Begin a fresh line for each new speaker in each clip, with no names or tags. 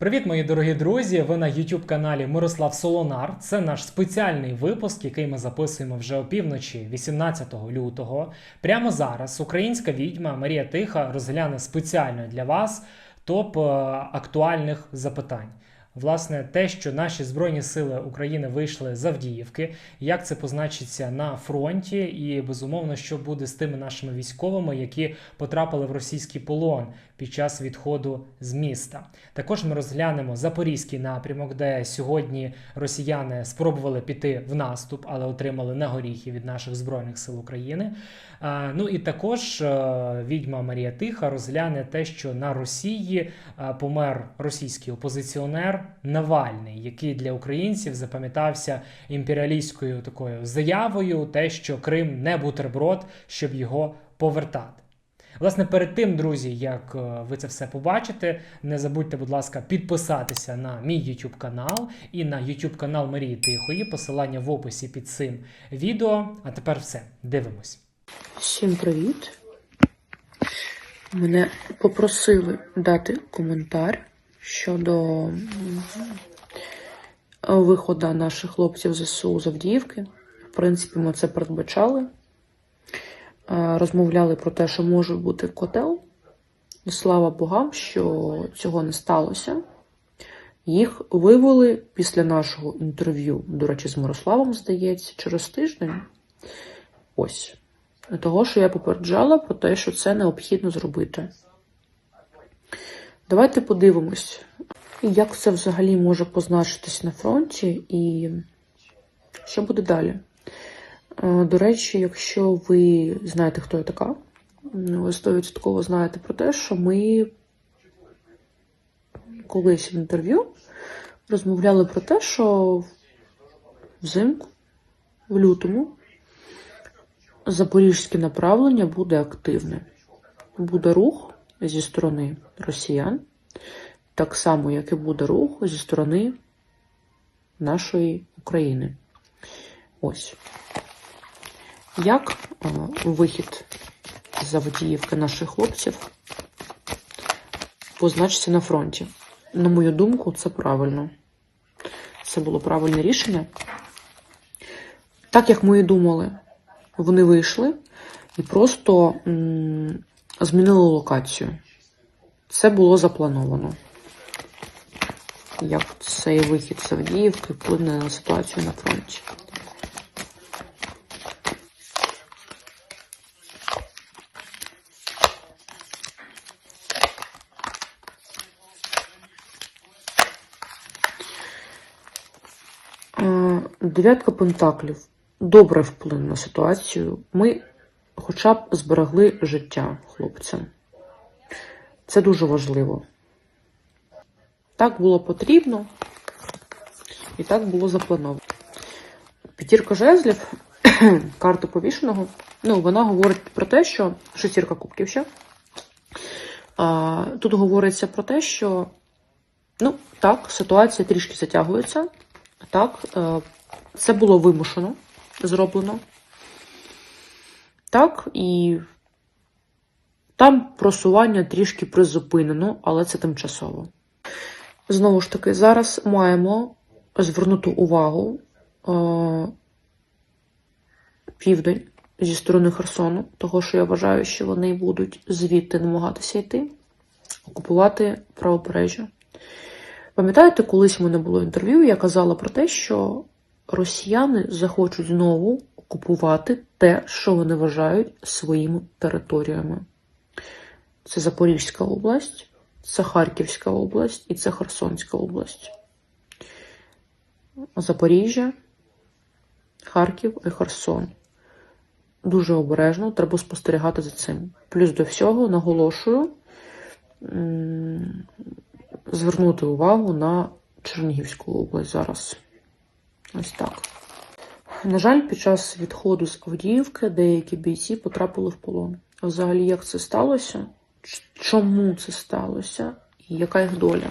Привіт, мої дорогі друзі! Ви на youtube каналі Мирослав Солонар. Це наш спеціальний випуск, який ми записуємо вже опівночі, 18 лютого. Прямо зараз українська відьма Марія Тиха розгляне спеціально для вас топ е, актуальних запитань. Власне, те, що наші збройні сили України вийшли з Авдіївки, як це позначиться на фронті, і безумовно, що буде з тими нашими військовими, які потрапили в російський полон під час відходу з міста. Також ми розглянемо запорізький напрямок, де сьогодні росіяни спробували піти в наступ, але отримали на горіхи від наших збройних сил України. Ну і також е, відьма Марія Тиха розгляне те, що на Росії е, помер російський опозиціонер Навальний, який для українців запам'ятався імперіалістською такою заявою, те, що Крим не бутерброд, щоб його повертати. Власне, перед тим, друзі, як е, ви це все побачите, не забудьте, будь ласка, підписатися на мій YouTube канал і на YouTube канал Марії Тихої. Посилання в описі під цим відео. А тепер все, дивимось.
Всім привіт. Мене попросили дати коментар щодо виходу наших хлопців ЗСУ з Авдіївки. В принципі, ми це передбачали. Е, Розмовляли про те, що може бути котел. І слава богам, що цього не сталося. Їх вивели після нашого інтерв'ю, до речі, з Мирославом, здається, через тиждень. Ось. Того, що я попереджала про те, що це необхідно зробити. Давайте подивимось, як це взагалі може позначитись на фронті і що буде далі. Е, До речі, якщо ви знаєте, хто я така, ви 100% знаєте про те, що ми колись в інтерв'ю розмовляли про те, що взимку, в лютому, запорізьке направлення буде активне. Буде рух зі сторони росіян, так само, як і буде рух зі сторони нашої України. Ось. Як е, вихід з Авдіївки наших хлопців позначиться на фронті? На мою думку, це правильно. Це було правильне рішення. Так як ми і думали, вони вийшли і просто змінили локацію. Це було заплановано. Як цей вихід з Авдіївки вплине на ситуацію на фронті. Е, Дев'ятка пентаклів добре вплине на ситуацію. Ми хоча б зберегли життя хлопцям. Це дуже важливо. Так було потрібно, і так було заплановано. П'ятірка жезлів, карта повішеного. Ну, вона говорить про те, що шестірка кубків ще. А, тут говориться про те, що ну, так, ситуація трішки затягується. Так, е, це було вимушено зроблено. Так, і там просування трішки призупинено, але це тимчасово. Знову ж таки, зараз маємо звернути увагу е, південь зі сторони Херсону, того що я вважаю, що вони будуть звідти намагатися йти, окупувати правобережжя. Пам'ятаєте, колись в мене було інтерв'ю, я казала про те, що росіяни захочуть знову окупувати те, що вони вважають своїми територіями. Це Запорізька область, це Харківська область і це Херсонська область. Запоріжжя, Харків і Херсон. Дуже обережно, треба спостерігати за цим. Плюс до всього наголошую звернути увагу на Чернігівську область зараз. Ось так. На жаль, під час відходу з Авдіївки деякі бійці потрапили в полон. А взагалі, як це сталося? Чому це сталося? І яка їх доля?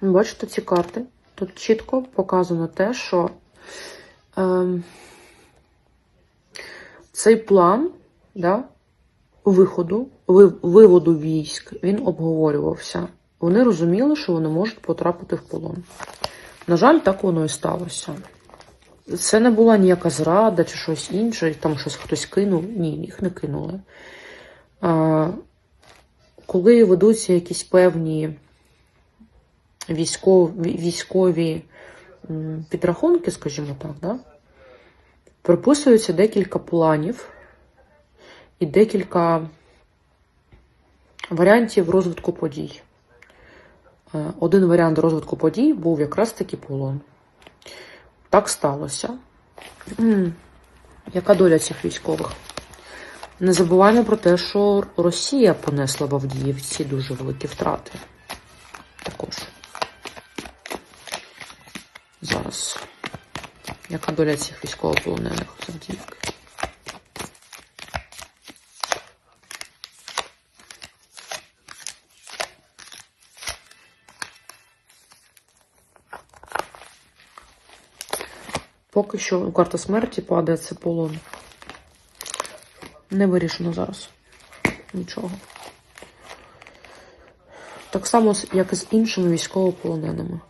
Бачите ці карти? Тут чітко показано те, що ем, цей план да, виходу, ви- виводу військ, він обговорювався. Вони розуміли, що вони можуть потрапити в полон. На жаль, так воно і сталося. Це не була ніяка зрада чи щось інше, там щось хтось кинув. Ні, їх не кинули. А, коли ведуться якісь певні військові, військові підрахунки, скажімо так, да? прописується декілька планів і декілька варіантів розвитку подій. Е, Один варіант розвитку подій був якраз таки полон. Так сталося. Яка доля цих військових? Не забуваємо про те, що Росія понесла в Авдіївці дуже великі втрати. Також. Зараз. Яка доля цих військовополонених з Авдіївки? Поки що карта смерті падає, це полон. Не вирішено зараз. Нічого. Так само, як і з іншими військовополоненими.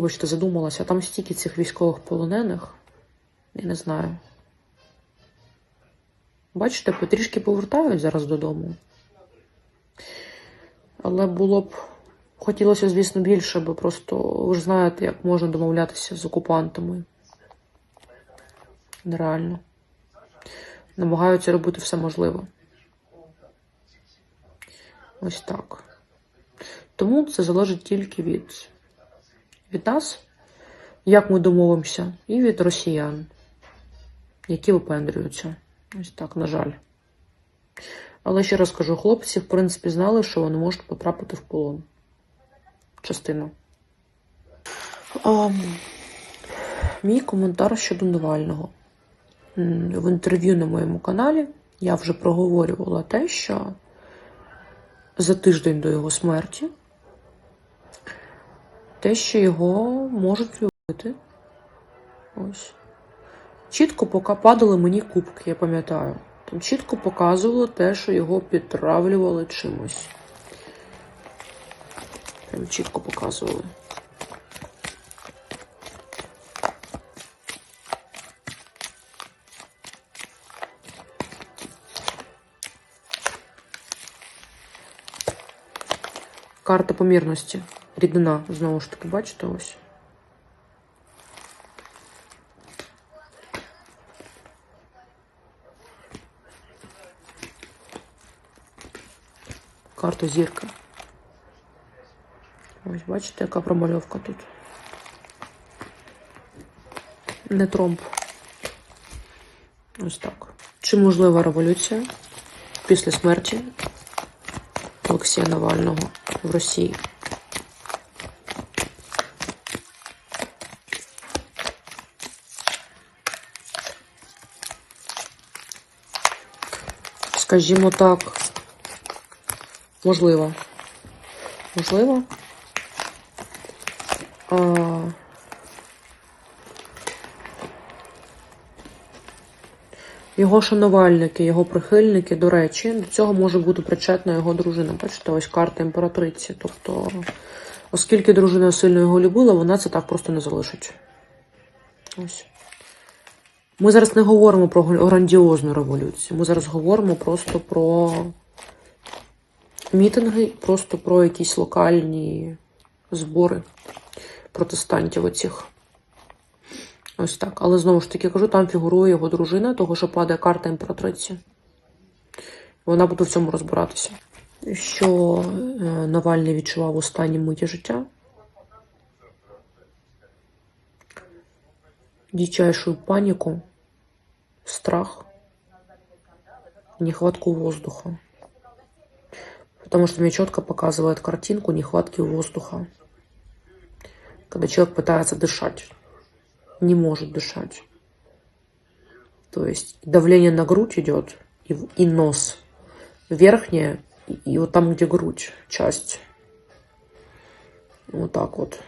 Вибачте, задумалася, там стільки цих військових полонених. Я не знаю. Бачите, потрішки повертають зараз додому. Але було б хотілося, звісно, більше, бо просто ви ж знаєте, як можна домовлятися з окупантами. Нереально. Намагаються робити все можливе. Ось так. Тому це залежить тільки від, від нас, як ми домовимося, і від росіян, які випендрюються. Ось так, на жаль. Але ще раз кажу, хлопці, в принципі, знали, що вони можуть потрапити в полон. Частина. А, мій коментар щодо Навального. В інтерв'ю на моєму каналі я вже проговорювала те, що за тиждень до його смерті те, що його можуть любити. Ось. Чітко поки падали мені кубки, я пам'ятаю. Там чітко показувало те, що його підтравлювали чимось. Прям чітко показували. Карта помірності. Рідина, знову ж таки, бачите ось. Карта зірка. Ось, бачите, яка промальовка тут. Не тромб. Ось так. Чи можлива революція після смерті Олексія Навального в Росії? Скажімо так, можливо. Можливо. А... Його шанувальники, його прихильники, до речі, до цього може бути причетна його дружина. Бачите, ось карта імператриці. Тобто, оскільки дружина сильно його любила, вона це так просто не залишить. Ось. Ми зараз не говоримо про грандіозну революцію. Ми зараз говоримо просто про мітинги, просто про якісь локальні збори протестантів оцих. Ось так. Але знову ж таки кажу, там фігурує його дружина, того, що падає карта імператриці. Вона буде в цьому розбиратися. Що е, Навальний відчував останні миті життя? Дичайшую панику, страх, нехватку воздуха. Потому что мне четко показывает картинку нехватки воздуха. Когда человек пытается дышать, не может дышать. То есть давление на грудь идет и, и нос. Верхняя и, и вот там, где грудь, часть. Вот так вот.